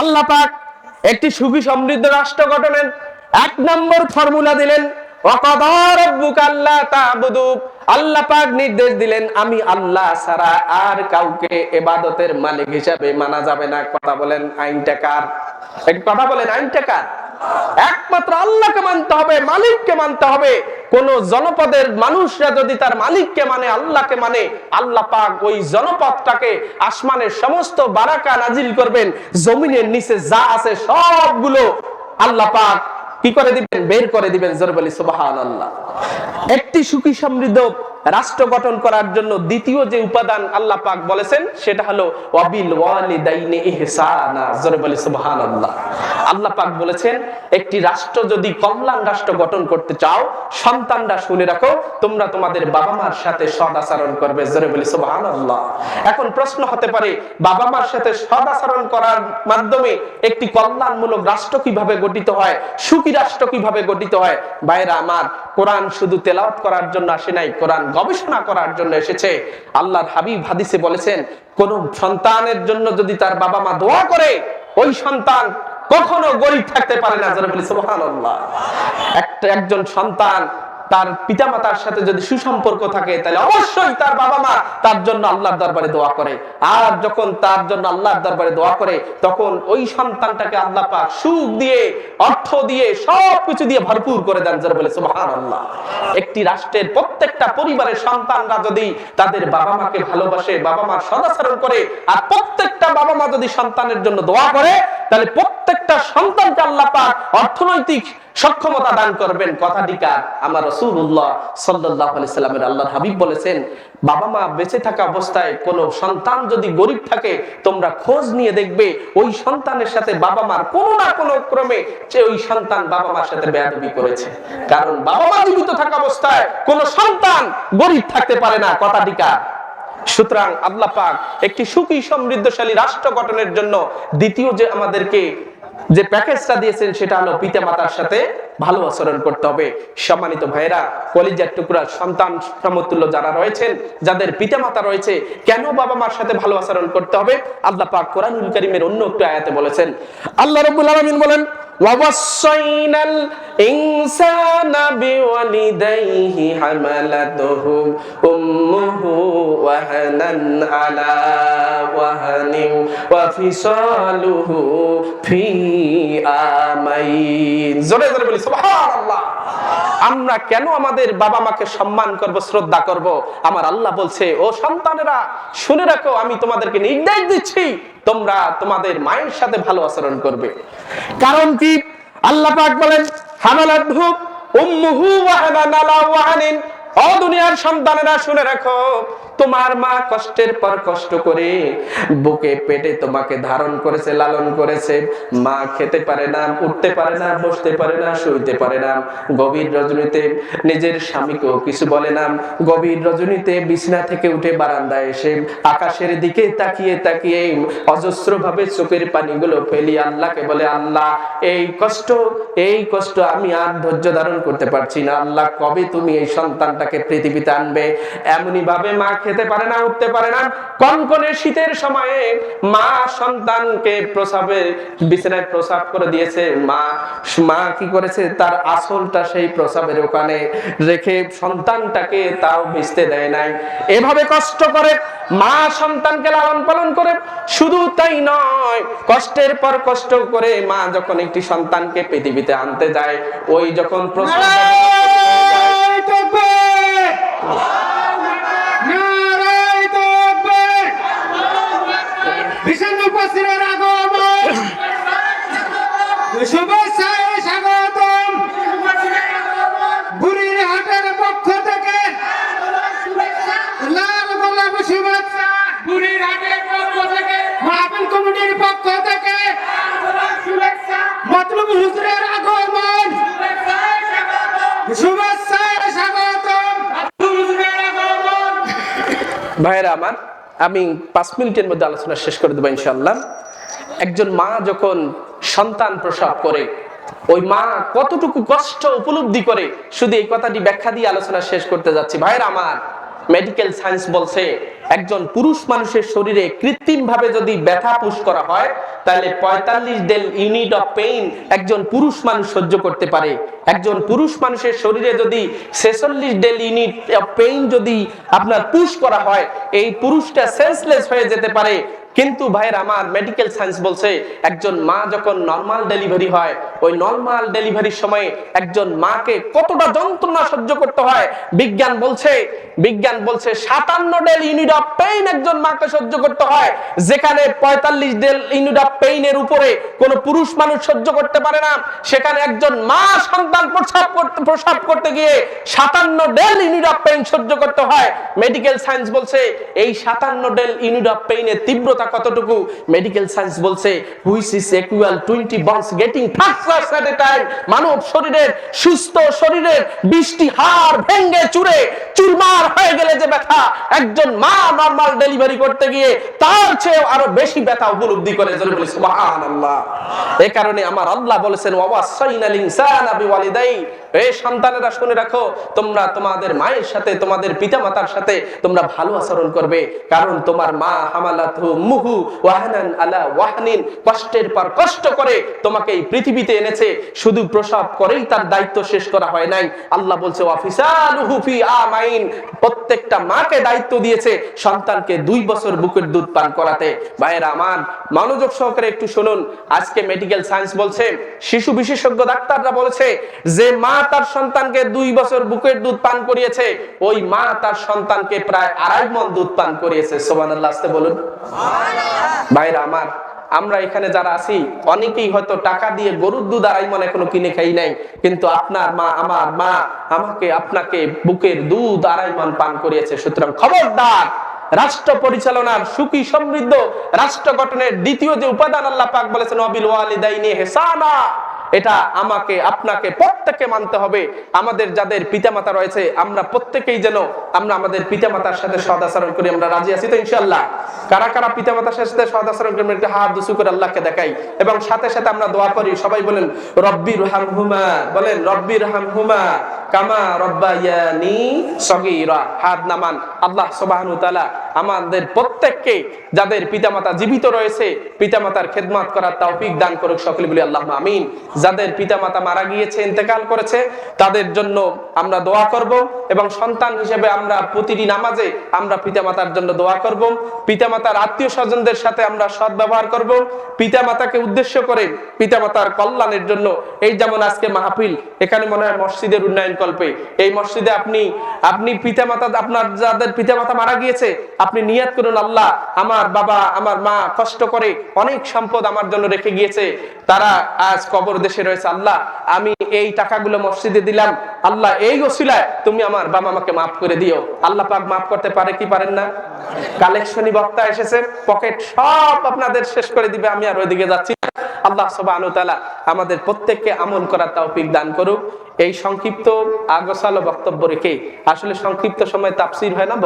আল্লাহ পাক একটি সুখী সমৃদ্ধ রাষ্ট্র গঠনের এক নম্বর ফর্মুলা দিলেন আল্লাহ পাক নির্দেশ দিলেন, আমি আল্লাহ ছাড়া আর কাউকে এবাদতের মালিক হিসাবে মানা যাবে না। কথা বলেন, আইনটা কার? কথা বলেন, আইনটা কার? একমাত্র আল্লাহকে মানতে হবে, মালিককে মানতে হবে। কোন জনপদের মানুষরা যদি তার মালিককে মানে আল্লাহকে মানে আল্লাহ পাক ওই জনপদটাকে আসমানের সমস্ত বারাকা নাজিল করবেন। জমিনের নিচে যা আছে সবগুলো আল্লাহ পাক কি করে দিবেন? বের করে দিবেন জোরবলি সুবাহান আল্লাহ একটি সুখী সমৃদ্ধ রাষ্ট্র গঠন করার জন্য দ্বিতীয় যে উপাদান আল্লাহ পাক বলেছেন, সেটা হলো অবিল ওয়ালিদাইনি ইহসানা। জোরে বলে সুবহানাল্লাহ। আল্লাহ পাক বলেছেন একটি রাষ্ট্র যদি কল্যাণ রাষ্ট্র গঠন করতে চাও, সন্তানরা শুনে রাখো, তোমরা তোমাদের বাবা মার সাথে সদ আচরণ করবে। জোরে বলি, সুবহানাল্লাহ। এখন প্রশ্ন হতে পারে বাবা মার সাথে সদ আচরণ করার মাধ্যমে একটি কল্যাণমূলক রাষ্ট্র কীভাবে গঠিত হয়, সুখী রাষ্ট্র কীভাবে গঠিত হয়? বাইরা আমার কোরআন শুধু তেলাওয়াত করার জন্য আসে নাই, কোরআন গবেষণা করার জন্য এসেছে। আল্লাহর হাবিব হাদিসে বলেছেন, কোন সন্তানের জন্য যদি তার বাবা মা দোয়া করে, ওই সন্তান কখনো গরিব থাকতে পারে না যারা একটা একজন সন্তান তার পিতামাতার সাথে যদি সুসম্পর্ক থাকে, তাহলে অবশ্যই তার বাবা মা তার জন্য আল্লাহর দরবারে দোয়া করে। আর যখন তার জন্য আল্লাহর দরবারে দোয়া করে, তখন ওই সন্তানটাকে আল্লাহ পাক সুখ দিয়ে, অর্থ দিয়ে, সব কিছু দিয়ে ভরপুর করে দেন যারা বলে, সুবহানাল্লাহ। একটি রাষ্ট্রের প্রত্যেকটা পরিবারের সন্তানরা যদি তাদের বাবা মাকে ভালোবাসে বাবা মার সদাচরণ করে, আর প্রত্যেকটা বাবা মা যদি সন্তানের জন্য দোয়া করে, তাহলে প্রত্যেকটা সন্তানকে আল্লাহ পাক অর্থনৈতিক সক্ষমতা দান করবেন কথাটি কার আমার রাসূলুল্লাহ সাল্লাল্লাহু আলাইহি সাল্লামের আল্লাহর হাবিব বলেছেন, বাবা মা বেঁচে থাকা অবস্থায় কোন সন্তান যদি গরিব থাকে, তোমরা খোঁজ নিয়ে দেখবে ওই সন্তানের সাথে বাবা মার কোনো না কোনো ক্রমে যে ওই সন্তান বাবা মার সাথে বেয়াদবি করেছে। কারণ বাবা মা জীবিত থাকা অবস্থায় কোন সন্তান গরিব থাকতে পারে না কথাটি কার সুতরাং আল্লাহ পাক একটি সুখী সমৃদ্ধশালী রাষ্ট্র গঠনের জন্য দ্বিতীয় যে আমাদেরকে যে প্যাকেজটা দিয়েছেন সেটা হলো পিতা মাতার সাথে ভালো আচরণ করতে হবে সম্মানিত ভাইরা কলিজার টুকরা সন্তান সমতুল্য যারা রয়েছেন যাদের পিতা মাতা রয়েছে কেন বাবা মার সাথে ভালো আচরণ করতে হবে আল্লাহ পাক কোরআনুল কারীমের অন্য একটু আয়াতে বলেছেন আল্লাহ রাব্বুল আলামিন বলেন ووصينا الإنسان بوالديه حملته أمه وهنا على وهن وفصاله في آمين জোরে জোরে বলি সুবহানাল্লাহ আমরা কেন আমাদের বাবা মাকে সম্মান করব, শ্রদ্ধা করব? আমার আল্লাহ বলছে, ও সন্তানেরা, শুনে রাখো, আমি তোমাদেরকে নির্দেশ দিচ্ছি, তোমরা তোমাদের মায়ের সাথে ভালো আচরণ করবে। কারণ কি? আল্লাহ পাক বলেন হামালাতহু উম্মুহু ওয়া আলা ওয়াহানিন ও দুনিয়ার সন্তানেরা, শুনে রাখো, তোমার মা কষ্টের পর কষ্ট করে বুকে পেটে তোমাকে ধারণ করেছে, লালন করেছে। মা খেতে পারে না, উঠতে পারে না, বসতে পারে না, শুইতে পারে না। গভীর রজনীতে নিজের স্বামীকেও কিছু বলে না। গভীর রজনীতে বিছনা থেকে উঠে বারান্দায় এসে আকাশের দিকে তাকিয়ে তাকিয়ে অজস্র ভাবে চোখের পানিগুলো ফেলি আল্লাহকে বলে, আল্লাহ, এই কষ্ট এই কষ্ট আমি আর ধৈর্য ধারণ করতে পারছি না। আল্লাহ, কবে তুমি এই সন্তানটাকে পৃথিবীতে আনবে। এমনই ভাবে মা খেতে পারে না, উঠতে পারে না। কনকনে শীতের সময়ে মা সন্তানকে প্রসাবে, বিছানায় প্রসাব করে দিয়েছে। মা মা কি করেছে? তার আসলটা সেই প্রসাবের ওখানে রেখে সন্তানটাকে তাও ভিজতে দেয় নাই। এভাবে কষ্ট করে মা সন্তানকে লালন পালন করে শুধু তাই নয়, কষ্টের পর কষ্ট করে মা যখন একটি সন্তানকে পৃথিবীতে আনতে যায়, ওই যখন প্রসব কমিটির পক্ষ থেকে মতলুব হুজুরের আগমন। ভাইরা আমার, আমি পাঁচ মিনিটের মধ্যে আলোচনা শেষ করে দেবো ইনশাল্লাহ একজন মা যখন সন্তান প্রসব করে, ওই মা কতটুকু কষ্ট উপলব্ধি করে, শুধু এই কথাটি ব্যাখ্যা দিয়ে আলোচনা শেষ করতে যাচ্ছি। ভাইরা আমার মেডিকেল সায়েন্স বলছে, একজন পুরুষ মানুষের শরীরে কৃত্রিম ভাবে যদি ব্যথা পুশ করা হয়, তাহলে পঁয়তাল্লিশ ডেল ইউনিট অফ পেইন একজন পুরুষ মানুষ সহ্য করতে পারে। একজন পুরুষ মানুষের শরীরে যদি ছেচল্লিশ ডেল ইউনিট অফ পেইন যদি আপনার পুশ করা হয়, এই পুরুষটা সেন্সলেস হয়ে যেতে পারে। কিন্তু ভাইয়ের, আমার মেডিকেল সায়েন্স বলছে, একজন মা যখন নর্মাল ডেলিভারি হয় ওই নর্মাল ডেলিভারির সময় একজন মাকে কতটা যন্ত্রণা সহ্য করতে হয়? বিজ্ঞান বলছে বিজ্ঞান বলছে সাতান্ন ডেল ইউনিট অফ পেইন একজন মাকে সহ্য করতে হয়। যেখানে পঁয়তাল্লিশ ডেল ইউনিট অফ পেইনের উপরে কোন পুরুষ মানুষ সহ্য করতে পারে না। সেখানে একজন মা সন্তান প্রসাব করতে প্রসাব করতে গিয়ে সাতান্ন ডেল ইউনিট অফ পেইন সহ্য করতে হয়। মেডিকেল সায়েন্স বলছে এই সাতান্ন ডেল ইউনিট অফ পেইনের তীব্রতা কতটুকু? মেডিকেল সায়েন্স বলছে which is equal 20 burns getting time মানব শরীরের, সুস্থ শরীরের 20টি হাড় ভেঙে চুরে চুরমার হয়ে গেলে যে ব্যথা, একজন মা ডেলিভারি করতে গিয়ে তার আরও বেশি ব্যথা উপলব্ধি করে। কারণে আমার আল্লাহ বলেছেন সন্তানেরা, শুনে রাখো, তোমরা তোমাদের মায়ের সাথে, তোমাদের পিতামাতার সাথে তোমরা ভালো আচরণ করবে। কারণ তোমার মা হামালাতহু মুহু ওয়াহানিন, কষ্টের পর কষ্ট করে তোমাকে এই পৃথিবীতে এনেছে, শুধু প্রসব করেই তার দায়িত্ব শেষ করা হয় নাই। আল্লাহ বলছে প্রত্যেকটা মাকে দায়িত্ব দিয়েছে সন্তানকে দুই বছর বুকের দুধ পান করাতে। ভাইয়েরা আমার, মনোযোগ সহকারে একটু শুনুন। আজকে মেডিকেল সায়েন্স বলছে, শিশু বিশেষজ্ঞ ডাক্তাররা বলেছে, যে মা তার সন্তানকে দুই বছর বুকের দুধ পান করিয়েছে, ওই মা তার সন্তানকে প্রায় আড়াই মন দুধ পান করিয়েছে। সোবানাল্লাহ আসতে বলুন। ভাইরা আমার আমরা এখানে যারা আছি, অনেকেই হয়তো টাকা দিয়ে গরুর দুধ আড়াই মনে কোনো কিনে খাই নাই। কিন্তু আপনার মা, আমার মা আমাকে আপনাকে বুকের দুধ আড়াই মান পান করিয়েছে। সুতরাং খবরদার, রাষ্ট্র পরিচালনার সুখী সমৃদ্ধ রাষ্ট্র গঠনের দ্বিতীয় যে উপাদান আল্লাহ পাক বলেছেন, অবিল ওয়ালিদাইনি হেসানা। এটা আমাকে, আপনাকে, প্রত্যেককে মানতে হবে। আমাদের যাদের পিতামাতা রয়েছে, আমরা প্রত্যেকেই যেন আমরা আমাদের পিতামাতার সাথে সদাচরণ করি, আমরা রাজি আছি তো ইনশাল্লাহ কারা কারা পিতামাতার সাথে সদাচরণ করি একটু হাত দুসু করে আল্লাহকে দেখাই। এবং সাথে সাথে আমরা দোয়া করি, সবাই বলেন রব্বির হুমা বলেন রব্বির হুমা কামা রব্বায়ানি সগীরা হাত নামান। আল্লাহ সুবহানাহু তাআলা আমাদের প্রত্যেককে, যাদের পিতামাতা জীবিত রয়েছে, পিতামাতার খেদমত করার তৌফিক দান করুক সকলে বলি আল্লাহ আমিন। যাদের পিতামাতা মারা গিয়েছে, ইন্তেকাল করেছে, তাদের জন্য আমরা দোয়া করব এবং সন্তান হিসেবে আমরা প্রতিটি নামাজে আমরা পিতামাতার জন্য দোয়া করব। পিতামাতার আত্মীয় স্বজনদের সাথে আমরা সৎ ব্যবহার করব। পিতামাতাকে উদ্দেশ্য করে পিতামাতার কল্যাণের জন্য এই যেমন আজকে মাহফিল, এখানে মনে হয় মসজিদের উন্নয়ন কল্পে। এই মসজিদে আপনি আপনি পিতামাতা, আপনার যাদের পিতামাতা মারা গিয়েছে, আপনি নিয়াত করুন, আল্লাহ আমার বাবা, আমার মা কষ্ট করে অনেক সম্পদ আমার জন্য রেখে গিয়েছে। তারা আজ কবর দেশে রয়েছে, আল্লাহ, আমি এই টাকাগুলো মসজিদে দিলাম। আল্লাহ, এই ওসিলায় তুমি আমার বাবা মাকে মাফ করে দিও। আল্লাহ পাক মাফ করতে পারে কি পারেন না? কালেকশনই বক্তা এসেছে পকেট সব আপনাদের শেষ করে দিবে, আমি আর ওইদিকে যাচ্ছি আল্লাহ সুবহানাহু তাআলা আমাদের প্রত্যেককে আমল করার তৌফিক দান করুক। এই সংক্ষিপ্ত আগসালো বক্তব্য রেখে আসলে সংক্ষিপ্ত সময় তাফসীর হয় না